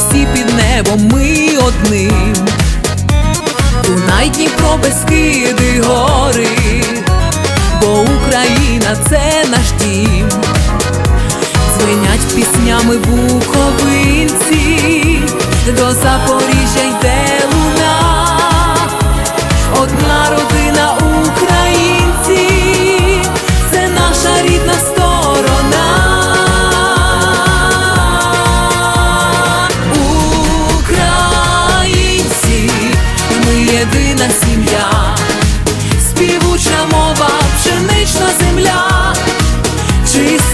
усі під небом ми одним. Дунай Дніпро Бескиди гори, бо Україна це наш дім. звенять піснями буковинці,